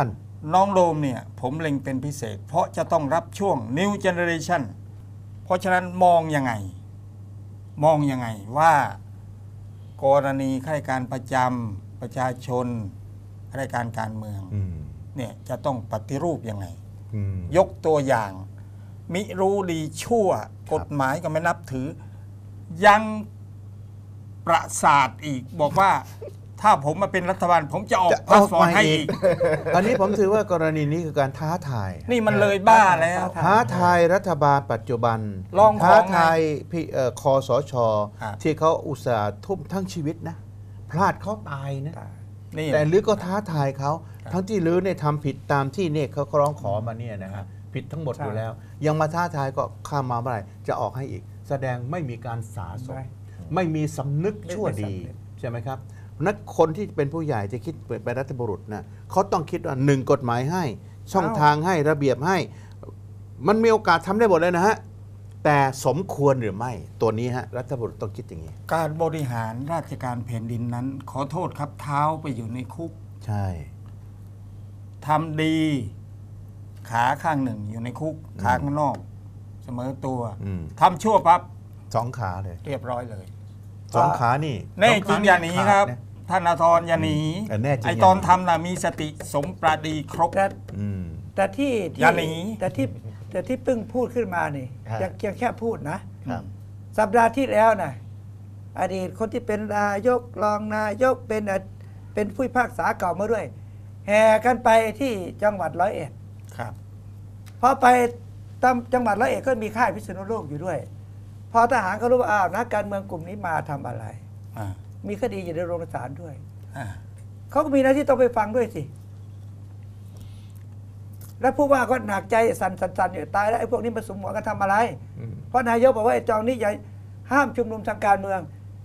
ทัน น้องโดมเนี่ยผมเล็งเป็นพิเศษ เพราะจะต้องรับช่วง New Generation เพราะฉะนั้นมองยังไง มองยังไงว่ากรณีข้าราชการประจำประชาชนข้าราชการการเมืองอืมเนี่ยจะต้องปฏิรูปยังไงอืมยกตัวอย่าง มิรู้ดีชั่วครับกฎหมายก็ไม่นับถือ ยังประสาทอีกบอกว่า ถ้าผมมาเป็นรัฐบาล ผมจะออกจะพาอสอกปอร์ตมาให้อีอีกกอันนี้ผมถือว่ากรณีนี้คือการท้าทาย นี่มันเลยบ้าแล้ว ท้าทายรัฐบาลปัจจุบัน ลองของท้าทายพี่เอ่อคอสชครับที่เขาอุตส่าห์ทุ่มทั้งชีวิตนะ พลาดเขาตายนะ นี่ แต่ลือก็ท้าทายเขาทั้งที่ลือเนี่ยทำผิดตามที่เนี่ยเขาร้องขอมาเนี่ยนะฮะผิดทั้งหมดใช่อยู่แล้ว ยังมาท้าทายก็ข้ามมาเมื่อไหร่จะออกให้อีก แสดงไม่มีการสาสมไม่ไม่มีสำนึกชั่วดีไม่สำนึกใช่ไหมครับ นักคนที่เป็นผู้ใหญ่จะคิดเป็นรัฐบุรุษนะเขาต้องคิดว่าหนึ่งกฎหมายให้ ช่องทางให้ระเบียบให้ มันมีโอกาสทำได้หมดเลยนะฮะแต่สมควรหรือไม่ตัวนี้ฮะรัฐบุรุษต้องคิดอย่างนี้ การบริหารราชการแผ่นดินนั้น ขอโทษครับเท้าไปอยู่ในคุก ใช่ทำดี ขาข้างหนึ่งอยู่ในคุก ขาข้างนอก เสมอตัวอืมทำชั่วปั๊บสองขาเลย เรียบร้อยเลยสองขานี่แน่สจริขงอย่าหนีขดครับ นะท่านอาทรอย่าหนีเออแน่จริงไออย่าตอนหนีทำน่ะมีสติสมปราดีครบ แต่อืม แต่ที่ที่อย่าหนี แต่ที่แต่ที่เพิ่งพูดขึ้นมานี่ฮะ ยังยังแค่พูดนะ ครับสัปดาห์ที่แล้วนะอดีตคนที่เป็นนายกรองนายกเป็นอเป็นผู้พิพากษาเก่ามาด้วย แห่กันไปที่จังหวัดร้อยเอ็ดครับ พอไปตามจังหวัดร้อยเอ็ดก็มีค่ายพิษณุโลกอยู่ด้วย พอทหารเขารู้ว่าอ้าวนักการเมืองกลุ่มนี้มาทำอะไร อ่า มีคดีอยู่ในโรงศาลด้วยอ่าเขาก็มีหน้าที่ต้องไปฟังด้วยสิ แล้วผู้ว่าก็หนักใจสั่นสั่นสั่นอยู่ตายแล้วไอ้พวกนี้มาสมหัวกันทำอะไรอืมเพราะนายกบอกว่าไอ้จองนี้อย่าห้ามชุมนุมทางการเมือง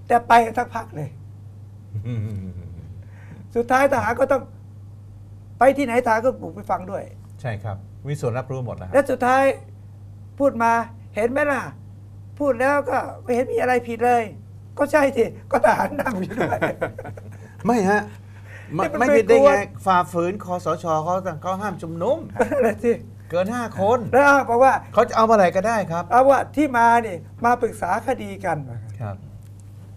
แต่ไปกันทั้งพักเลย สุดท้ายทหารก็ต้อง ไปที่ไหนทหารก็บุกไปฟังด้วย ใช่ครับ มีส่วนรับรู้หมดนะคและรับสุดท้ายพูดมาเห็นไหมล่ะ พูดแล้วก็ไม่เห็นมีอะไรผิดเลย ก็ใช่สิก็ทหารนั่งอยู่ด้วย ไม่ฮะไม่นี่มันไม่ไม่ผิดได้กลัวไงฝ่าฝืนคอสชเขาเขาห้ามชุมนุมอะไรสิเกินห้าคนแล้วบอกว่าเขาจะเอาเมื่อไหร่ก็ได้ครับเอาว่าที่มาเนี่ยมาปรึกษาคดีกันครับ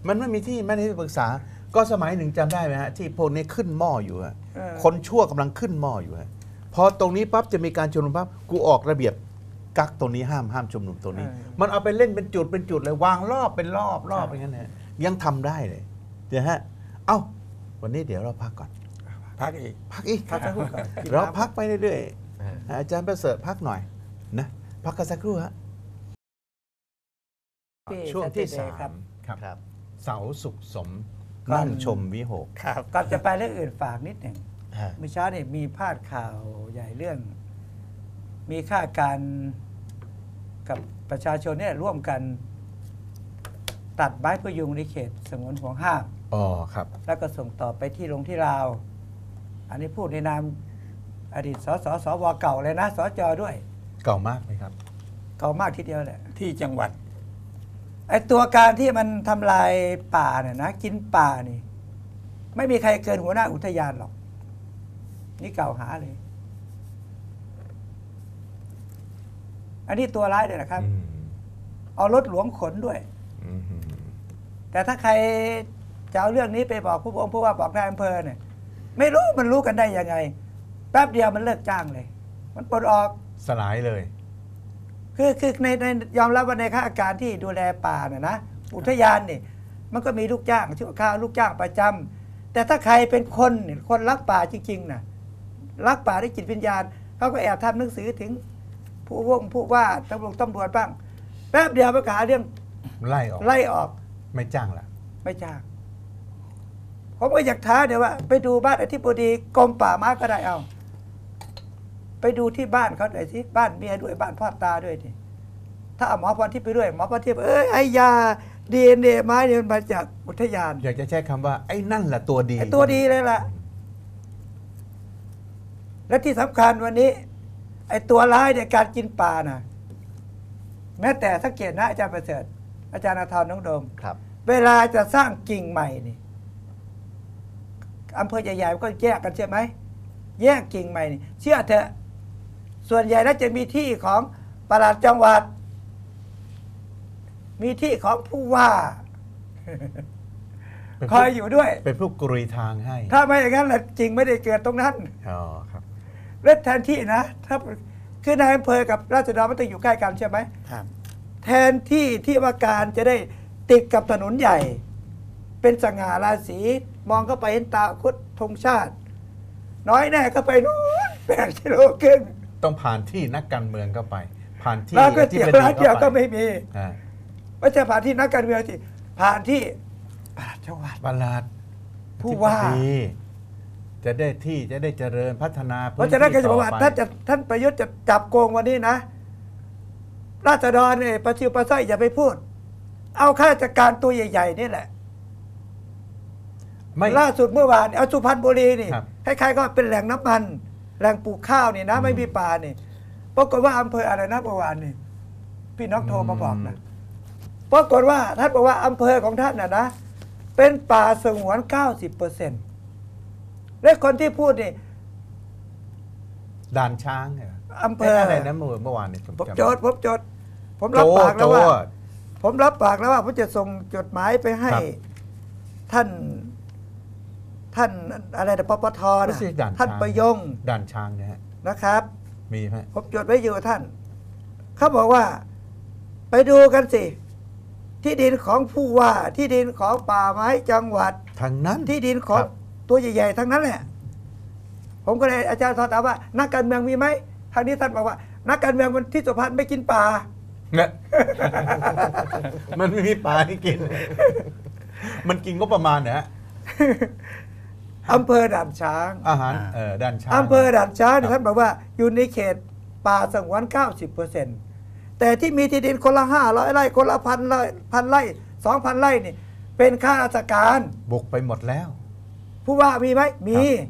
มันไม่มีที่ไม่ได้ปรึกษา ก็สมัยหนึ่งจำได้ไหมฮะที่พวกนี้ขึ้นหม้ออยู่อะเออคนชั่วกำลังขึ้นหม้ออยู่ฮะพอตรงนี้ปั๊บจะมีการชุมนุมปั๊บกูออกระเบียบ กักตรงนี้ห้ามห้ามชุมนุมตรงนี้มันเอาไปเล่นเป็นจุดเป็นจุดเลยวางรอบเป็นรอบรอบอย่างนั้นนะยังทำได้เลยเดี๋ยวฮะเอ้าวันนี้เดี๋ยวเราพักก่อน พักอีกพักอีกพักสักครู่ก่อนกินเราน้ำ พักไปเรื่อยๆอาจารย์ประเสริฐพักหน่อยนะพักกันสักครู่ฮะ พี่ช่วงที่ Saturday สาครับมครับ เสาสุขสมก่อนนั่งชมวิหก ครับก่อนจะไปเรื่องอื่นฝากนิดหนึ่งฮะ เมื่อเช้าเนี่ยมีพาดข่าวใหญ่เรื่อง มีค่าการ กับประชาชนเนี่ยร่วมกันตัดไม้พยุงในเขตสงวนห่วงห้ามอ๋อครับ แล้วก็ส่งต่อไปที่ลงที่ลาว อันนี้พูดในนามอดีตสสสวเก่าเลยนะสจด้วย เก่ามากไหมครับ เก่ามากทีเดียวแหละที่จังหวัดไอ้ตัวการที่มันทำลายป่าเนี่ยนะกินป่านี่ ไม่มีใครเกินหัวหน้าอุทยานหรอก นี่กล่าวหาเลย อันนี้ตัวร้ายเลยนะครับอืมเอารถหลวงขนด้วยอืมแต่ถ้าใครจะเอาเรื่องนี้ไปบอกผู้ว่าผู้ว่าบอกนายอำเภอเนี่ย ไม่รู้มันรู้กันได้ยังไง แป๊บเดียวมันเลิกจ้างเลย มันปลดออกสลายเลย คือคือในในยอมรับว่าในข้าราชการที่ดูแลป่าน่ะนะอุทยานนี่มันก็มีลูกจ้างชั่วคราวลูกจ้างประจำแต่ถ้าใครเป็นคนเนี่ยคนรักป่าจริงๆนะรักป่าด้วยจิตวิญญาณเขาก็แอบทำหนังสือถึง ผู้ว่งผู้ว่าตำรวจตำรวจบ้างแป๊บเดียวไปหาเรื่องไล่ออกไล่ออกไม่จ้างละไม่จ้างผมก็อยากท้าเดี๋ยวว่า ไปดูบ้านอธิบดีกรมป่าไม้ก็ได้เอา ไปดูที่บ้านเขาหน่อยสิบ้านเมียด้วยบ้านพ่อตาด้วยดิถ้าเอาหมอพรทิพย์ไปด้วยหมอพรทิพย์เอ้ยไอ้ยาดีเอ็นเอไม้เนี่ยมันมาจากอุทยาน อยากจะใช้คำว่าไอ้นั่นแหละตัวดีไอ้ตัวดีเลยล่ะ และที่สำคัญวันนี้ ไอ้ตัวร้ายในยการกินปลานะแม้แต่สังเกตนะอาจารย์ประเสริฐอาจารย์อาทรน้องโดม ครับ เวลาจะสร้างกิ่งใหม่นี่อำเภอใหญ่ๆมันก็แยกกันใช่ไหมแย่งกิ่งใหม่นี่เชื่อเถอะส่วนใหญ่แล้วจะมีที่ของปลัดจังหวัด มีที่ของผู้ว่าเป็นคอยอยู่ด้วย เป็นผู้กรุยทางให้ ถ้าไม่อย่างนั้นแหละจริงไม่ได้เกิดตรงนั้น อ๋อครับ และแทนที่นะถ้าคือนายอำเภอกับราชดรมันต้องอยู่ใกล้กันใช่ไหมครับ แทนที่ที่ว่าการจะได้ติดกับถนนใหญ่ เป็นสง่าราศีมองเข้าไปเห็นตาคุดธงชาติ น้อยแน่ก็ไปนู้นแปดกิโลครึ่งต้องผ่านที่นักการเมืองเข้าไป ผ่านที่ร้านก๋วยที่เตี๋ยวเป็นร้านเดียวก็ไม่มีอ่าไม่ใช่ผ่านที่นักการเมืองที่ผ่านที่ปลัดจังหวัดประหลาดผู้ว่าอธิบดี จะได้ที่จะได้เจริญพัฒนาเพราะฉะนั้นก็จะบอกว่าพื้ท่านที่จะท่านประยุทธ์จะจับโกงวันนี้นะ ราษฎรเนี่ยประชิวประไส้อย่าไปพูด เอาข้าราชการตัวใหญ่ ๆ นี่แหละไม่ล่าสุดเมื่อวานเอาสุพรรณบุรีนี่ครับคล้ายๆก็เป็นแหล่งน้ำมัน แหล่งปลูกข้าวนี่นะ ไม่มีป่านี่ปรากฏว่าอำเภออะไรนะเมื่อวานนี่พี่น้องโทรมาบอกนะปรากฏว่าท่านบอกว่าอำเภอของท่านน่ะนะ เป็นป่าสงวน 90เปอร์เซ็นต์ และคนที่พูดนี่ด่านช้างเนี่ยอำเภออะไรนะเมื่อเมื่อวานเนี่ยผมจำจดผมจดผมรับปากแล้วว่าโจผมรับปากแล้วว่าผมจะส่งจดหมายไปให้ครับท่าน ท่านอะไรนะปปทไม่นะใช่ด่านท่านช้าง ประยงด่านช้างเนี่ยฮะนะครับ มีไหมผมจดไว้อยู่ท่าน เขาบอกว่า ไปดูกันสิ ที่ดินของผู้ว่า ที่ดินของป่าไม้จังหวัด ทางนั้น ที่ดินของครับ ตัวใหญ่ๆทั้งนั้นแหละ ผมก็เลยอาจารย์สอนถามว่า นักการเมืองมีไหมทางนี้ท่านบอกว่า นักการเมืองมันที่สุพรรณไม่กินป่าเนี่ยมันไม่มีปลาให้กิน มันกินก็ประมาณเนี่ยฮะอำเภอด่านช้าง อาหารอ่าเออด่านช้างอำเภอด่านช้างเนี่ยครับท่านบอกว่าอยู่ในเขตป่าสงวน 90เปอร์เซ็นต์แต่ที่มีที่ดินคนละห้าร้อยไร่ คนละพันไร่พันไร่สองพันไร่นี่ เป็นข้าราชการ บุกไปหมดแล้ว ผู้ว่ามีไหมมีครับ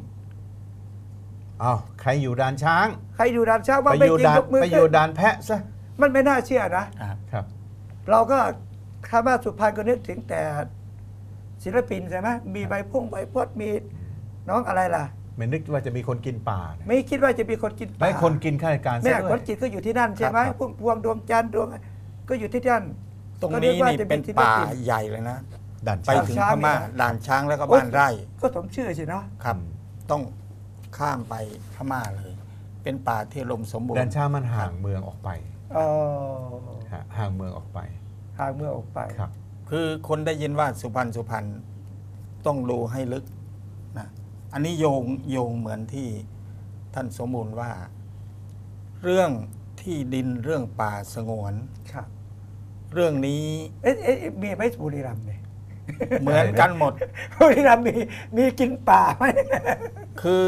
อ้าวใครอยู่ด่านช้าง ใครอยู่ด่านช้างว่าไปไม่อยู่จริงด่านยกมือไปอยู่ขึ้นด่านแพะซะมันไม่น่าเชื่อนะครับครับเราก็คำว่าสุพรรณก็นึกถึงแต่ศิลปินใช่ไหมมีใบพุ่งใบพดมีน้องอะไรล่ะไม่นึกว่าจะมีคนกินป่าเนี่ยไม่คิดว่าจะมีคนกินปลาไม่คนกินข้าราชการซะแม่ด้ควนยจิตก็อยู่ที่นั่นใช่ไหมครับพุ่มพวงดวงจันทร์ดวงก็อยู่ที่นั่นตรงก็นี้กว่านี่จะเป็นศิลป่าปิใหญ่เลยนะ ด่านไปช้างถึงช้างพม่าเนี่ยนะด่านช้างแล้วก็บ้านไร่ ก็สมชื่อสิเนาะครับ ต้องข้ามไปพม่าเลย เป็นป่าที่ลมสมบูรด่านณ์ช้างมันห่างเมืองออกไปเออฮะห่างเมืองออกไปห่างเมื่อออกไป ครับ คือคนได้ยินว่าสุพรรณสุพรรณต้องดูให้ลึกนะอันนี้โยงโยงเหมือนที่ท่านสมบูรณ์ว่า เรื่องที่ดินเรื่องป่าสงวน ครับ เรื่องนี้ เอ๊ะเอ๊ะมีไหมบุรีรัมย์เนี่ย เหมือนกันหมด บุรีรัมย์มีมีกินป่าไหมคือ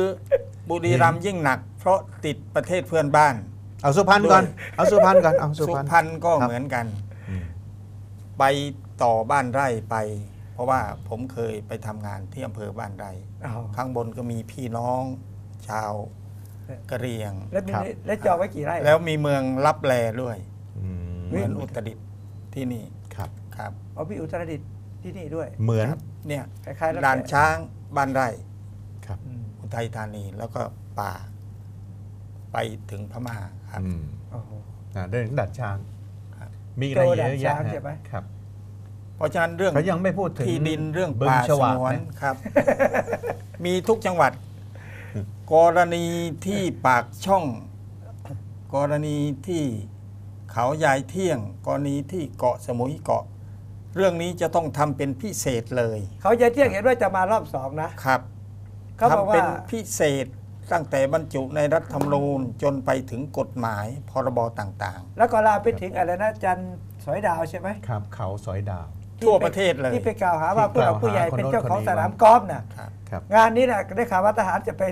บุรีรัมย์ยิ่งหนัก เพราะติดประเทศเพื่อนบ้าน เอาสุพรรณก่อนเอาสุพรรณก่อนเอาสุสุพรรณ พรรณก็ครับ เหมือนกันอืมไปต่อบ้านไร่ไป เพราะว่าผมเคยไปทำงานที่อำเภอบ้านไร่อ๋อข้างบนก็มีพี่น้อง ชาวกะเหรียง แล้วมีครับ แล้วจองไว้กี่ไร่แล้วมีเมืองลับแลด้วยอืมเหมือนอุตรดิตถ์ที่นี่ครับ ครับ เอาพี่อุตรดิตถ์ ที่นี่ด้วยเหมือนครับเนี่ยคล้ายๆแล้วด่านช้างบ้านไร่ครับ อืมอุทัยธานีแล้วก็ป่า ไปถึงพม่าครับ อืมโอ้โห อ่าเรื่องด่านช้าง ครับ มีอะไรโจเยด่านอะช้าแยะงฮะใช่ไหม ครับเพราะฉะนั้นเรื่องเขายังไม่พูดถึงที่ดินเรื่องบึงป่าฉสวากงวนนะ ครับ มีทุกจังหวัด กรณีที่ปากช่อง กรณีที่เขายายเที่ยง กรณีที่เกาะสมุยเกาะ เรื่องนี้จะต้องทำเป็นพิเศษเลยเขาจะเที่ยงเห็นว่าจะมารอบสองนะครับเขาบอกทำเป็ว่านพิเศษตั้งแต่บรรจุในรัฐธรรมนูญจนไปถึงกฎหมายพรบต่างแล้วก็ลามไปถึงอะไรนะจันทร์สอยดาวใช่ไหมครับเขาสอยดาว ๆ ทั่วประเทศเลยที่ไปกล่าวหาว่าที่ผู้หลักกล่าวหาผู้ใหญ่คนเป็นโน้นเจ้าของคนนี้ สนามกอล์ฟน่ะครับ ครับ งานนี้น่ะได้ข่าวว่าทหารจะไป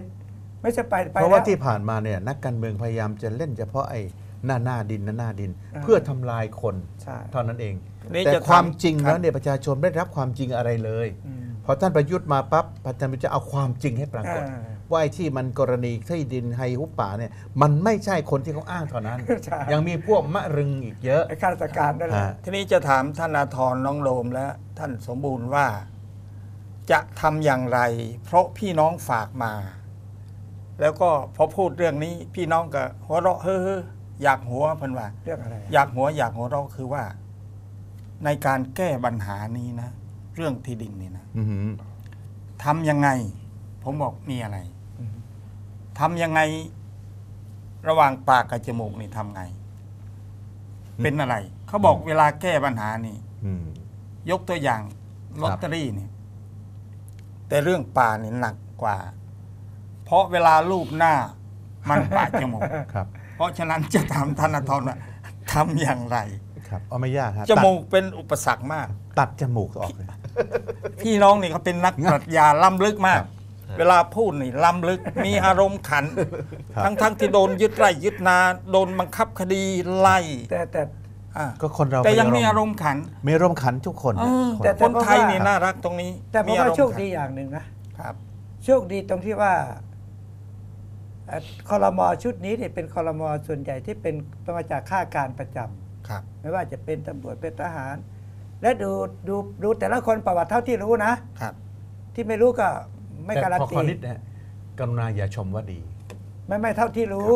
ไม่ใช่ไปไปเพราะว่าแล้วที่ผ่านมาเนี่ยนักการเมืองพยายามจะเล่นเฉพาะไอ้หน้าหน้าดินหน้าหน้าดิน อ่า เพื่อทำลายคน ใช่ เท่านั้นเอง นี่แต่จะความทำจริงครับแล้วเนี่ยประชาชนไม่ได้รับความจริงอะไรเลยอืมพอท่านประยุทธ์มาปั๊บประธานจะเอาความจริงให้ปรากฏอ่าว่าไอ้ที่มันกรณีที่ดินไฮฮุบป่าเนี่ยมันไม่ใช่คนที่เขาอ้างเท่านั้น ใช่ ยังมีพวกมะรึงอีกเยอะ ไอ้ข้าราชการนั่นแหละฮะ ทีนี้จะถามท่านอาทรน้องโลมและท่านสมบูรณ์ว่า จะทำอย่างไร เพราะพี่น้องฝากมา แล้วก็พอพูดเรื่องนี้ พี่น้องก็หัวเราะเฮ้อๆอยากหัวเพิ่นว่า เรื่องอะไร อยากหัวอยากหัวเราะคือว่า ในการแก้ปัญหานี้นะ เรื่องที่ดินนี่นะอือหือทำยังไง ผมบอกมีอะไรทำยังไงระหว่างปากกับจมูกนี่ทำไง เป็นอะไร เขาบอกเวลาแก้ปัญหานี่อืม ยกตัวอย่างลอตเตอรี่นี่แต่เรื่องป่านี่หนักกว่า เพราะเวลารูปหน้ามันปาดจมูก ครับ เพราะฉะนั้นจะถามธนาธรว่าทำอย่างไร ครับเอาไม่ยากฮะจมูกเป็นอุปสรรคมากตัดตัดจมูกออกเลยพี่น้องนี่เขาเป็นนักปรัชญาล้ำลึกมาก เวลาพูดนี่ล้ำลึกมีอารมณ์ขันครับทั้งทั้งที่โดนยึดไร่ยึดนาโดนบังคับคดีไล่แต่แต่อะก็คนเราแต่ยังมีเป็นอารมณ์ขันมีอารมณ์ขันทุกคนเอนะอคนแต่คนไทยนี่น่ารักตรงนี้ แต่ผมอารว่ามณ์โชคขันดีอย่างหนึ่งนะครับ โชคดีตรงที่ว่าเอ่อคอรมอชุดนี้เนี่ยเป็นคอรมอส่วนใหญ่ที่เป็นมาจากข้าการประจำ ครับ ไม่ว่าจะเป็นตำรวจเป็นทหาร และดูดูดูแต่ละคนประวัติเท่าที่รู้นะ ครับ ที่ไม่รู้ก็ไม่แต่การันพอตี ขอนิดนะฮะกรุณาอย่าชมว่าดีไม่ไม่เท่าที่รู้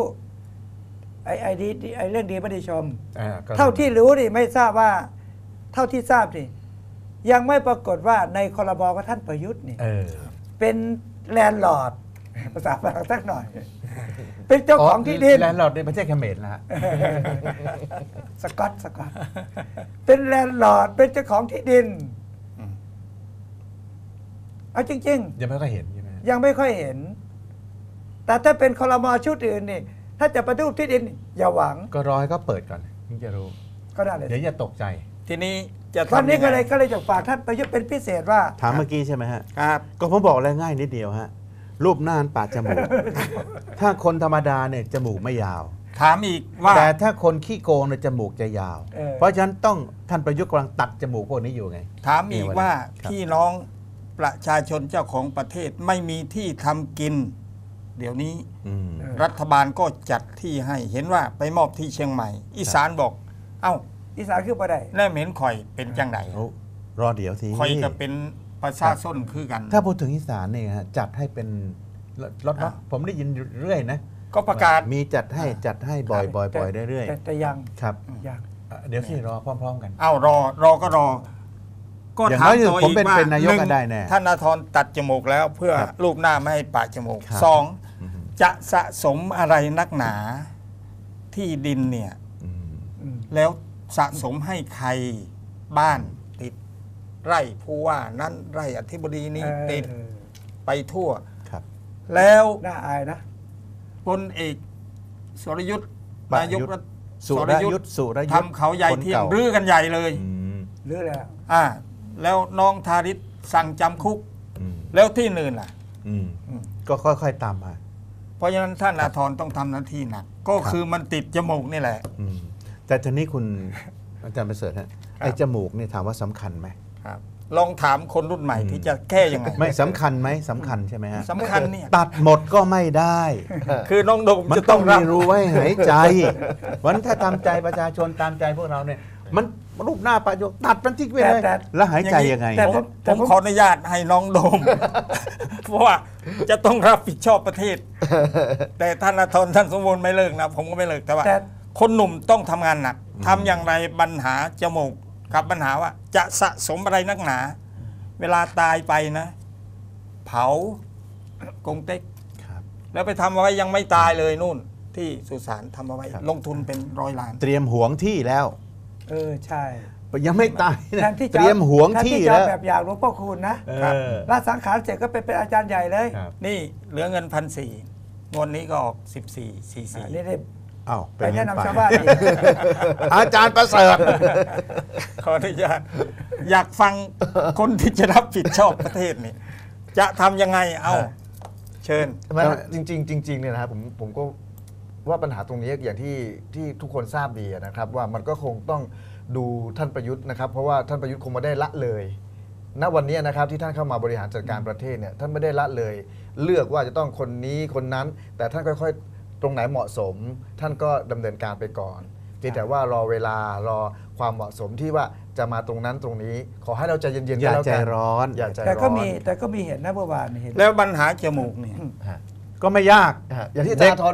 ไอ้ไอ้ดีไอ้เรื่องดีไม่ได้ชม อ่ากรุณเท่าที่รู้นี่ไม่ทราบว่า เท่าที่ทราบนี่ยังไม่ปรากฏว่าในคอรมอของท่านประยุทธ์นี่ เออ เป็นแลนด์ลอร์ด ภาษาฝรั่งสักหน่อย เป็นเจ้าของที่ดินแลนด์ลอร์ดในประเทศเขมรนะฮะสกอตสกอตเป็นแลนด์ลอร์ดเป็นเจ้าของที่ดินอืมเอาจริงยังไม่ค่อยเห็นใช่ไหมฮะๆยังไม่ค่อยเห็น แต่ถ้าเป็นคอรมอชุดอื่นนี่ ถ้าจะปฏิรูปที่ดิน อย่าหวัง ก็รอให้เขาเปิดก่อนถึงจะรู้ก็ได้เลยเดี๋ยวอย่าตกใจ ทีนี้จะวันทำนี้ยังก็ไงเลยก็เลยจะฝากท่านประยุทธ์เป็นพิเศษว่าถามเมื่อกี้ใช่ไหมฮะครับก็ผมบอกแล้วง่ายนิดเดียวฮะ รูปหน้าปาดจมูก ถ้าคนธรรมดาเนี่ยจมูกไม่ยาว ถามอีกว่า แต่ถ้าคนขี้โกงเนี่ยจมูกจะยาว เออ เพราะฉะนั้นต้องท่านประยุทธ์กำลังตัดจมูกพวกนี้อยู่ไง ถามอีกว่าครับ พี่น้องประชาชนเจ้าของประเทศไม่มีที่ทำกิน เดี๋ยวนี้ อืมเออรัฐบาลก็จัดที่ให้เห็นว่าไปมอบที่เชียงใหม่ อีสานบอก เอ้าอีสานคือประได้ แน่เหม็นข่อยเป็นจังไดโอ้รอเดี๋ยวทีข่อยก็เป็น ประชาชนคือกัน ถ้าพูดถึงอีสานเนี่ยฮะจัดให้เป็นรถรถอะผมได้ยินเรื่อยนะก็ประกาศมีจัดให้จัดให้บ่อยบ่อยแต่บ่อยเรื่อยแต่แต่ยังๆครับยังอะเดี๋ยวสิรอพร้อม ๆ กันเอ้ารอรอก็รอ ก็อย่างถามน้อยต่อผมอีกเป็นว่าเป็นนายกหก็ได้แน่ท่านนาธรตัดจมูกแล้วเพื่อครับรูปหน้าไม่ให้ปะจมูกครับสองอืมจะสะสมอะไรนักหนาที่ดินเนี่ยอืมอืมแล้วสะสมให้ใครบ้านติด ไร่ผู้ว่านั้นไร่อธิบดีนี้เออติดไปทั่ว ครับ แล้วน่าอายนะพลเอกสรยุทธ์ประนายกยุทธ์รัฐสุรยุทธ์สุรยุทธ์ทำเขาใหญ่คนเที่ยงเก่ารื้อกันใหญ่เลยอืมหรือแล้วอ่า แล้วน้องทาริศสั่งจำคุกอืมแล้วที่อื่นล่ะอืมอืมก็ค่อยๆตามมา เพราะฉะนั้นท่านอาธรต้องทำหน้าที่หนัก ก็ครับคือมันติดจมูกนี่แหละอืมแต่ทีนี้คุณอาจารย์ประเสริฐฮะไอ้จมูกเนี่ยถามว่าสำคัญไหม ครับ ลองถามคนรุ่นใหม่ที่จะแก้ยังไงไม่สำคัญไหมสำคัญใช่ไหมฮะสำคัญเนี่ยตัดหมดก็ไม่ได้ คือน้องโดมมันจะต้ต้อองงมีรับรูไว้หายใจวันถ้าตามใจประชาชนตามใจพวกเราเนี่ย มันรูปหน้าประโยชน์ตัดมันทิ้งไปเลยแต่แต่แล้วหายใจยังไง แต่ ผมแต่ผมผม ขออนุญาตให้น้องโดม เพราะว่าจะต้องรับผิดชอบประเทศ แต่ท่านอาธรท่านสมบูรณ์ไม่เลิกนะผมก็ไม่เลิกแต่ว่าแต่ คนหนุ่มต้องทำงานหนักทำอย่างไรปัญหาจมูก กับปัญหาว่า จะสะสมอะไรนักหนา เวลาตายไปนะ เผากงเต็กครับแล้วไปทำเอาไว้ยังไม่ตายเลยนู่น ที่สุสานทำเอาไว้ครับลงทุนเป็นร้อยล้าน เตรียมหวงที่แล้ว เออใช่ยังไม่ตายแทนะนที่จะเตรียมหวงแทนที่จะแล้วแบบอย่างหลวงพ่อคูณนะเอครับอราชสังขารเสร็จก็เป็นเป็นอาจารย์ใหญ่เลยครับนี่เหลือเงินพันสี่งวดนี้ก็ออกสิบสี่สี่อ่าสี่นี่ได้ อ้าวไปเป็นแนะงั้นำไปชาวบ้านอีกอาจารย์ประเสริฐขออนุญาตอยากฟังคนที่จะรับผิดชอบประเทศนี่จะทำยังไงเอาเชิญไม่จริงๆจริงๆเนี่ยนะครับผมผมก็ว่าปัญหาตรงนี้อย่างที่ที่ทุกคนทราบดีนะครับ ว่ามันก็คงต้องดูท่านประยุทธ์นะครับ เพราะว่าท่านประยุทธ์คงไม่ได้ละเลยณวันนี้นะครับที่ท่านเข้ามาบริหารจัดการประเทศเนี่ยท่านไม่ได้ละเลย เลือกว่าจะต้องคนนี้คนนั้น แต่ท่านค่อยๆ ตรงไหนเหมาะสมท่านก็ดำเนินการไปก่อนเพียงแต่ว่ารอเวลารอความเหมาะสมที่ว่าจะมาตรงนั้นตรงนี้ ขอให้เราใจเย็นๆอก็ย่าแล้วใจกันร้อน อย่าใจร้อนแต่ก็มีแต่ก็มีเห็นนะเมื่อวานเห็น แล้วปัญหาจมูกเนี่ย ฮะก็ไม่ยากนะฮะอย่างที่อาเด็จากรย์ธร